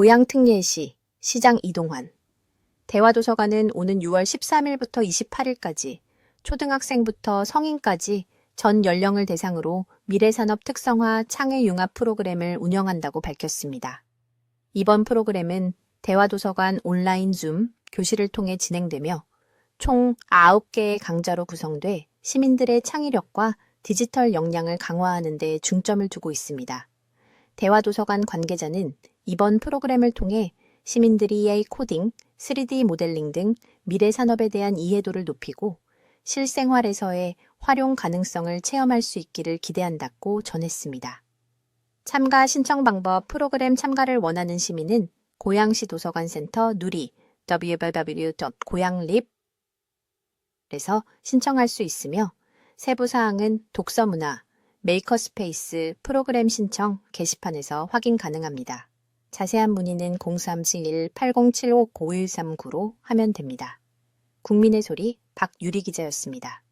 고향 특례시 시장 이동환 대화도서관은 오는 6월 13일부터 28일까지 초등학생부터 성인까지 전 연령을 대상으로 미래산업 특성화 창의 융합 프로그램을 운영한다고 밝혔습니다. 이번 프로그램은 대화도서관 온라인 줌 교실을 통해 진행되며 총 9개의 강좌로 구성돼 시민들의 창의력과 디지털 역량을 강화하는 데 중점을 두고 있습니다. 대화도서관 관계자는 이번 프로그램을 통해 시민들이 코딩, 3D 모델링 등 미래 산업에 대한 이해도를 높이고 실생활에서의 활용 가능성을 체험할 수 있기를 기대한다고 전했습니다. 참가 신청 방법 프로그램 참가를 원하는 시민은 고양시 도서관 센터 누리 www.고양립에서 신청할 수 있으며 세부 사항은 독서문화, 메이커스페이스 프로그램 신청 게시판에서 확인 가능합니다. 자세한 문의는 0371-8075-9139로 하면 됩니다. 국민의 소리 박유리 기자였습니다.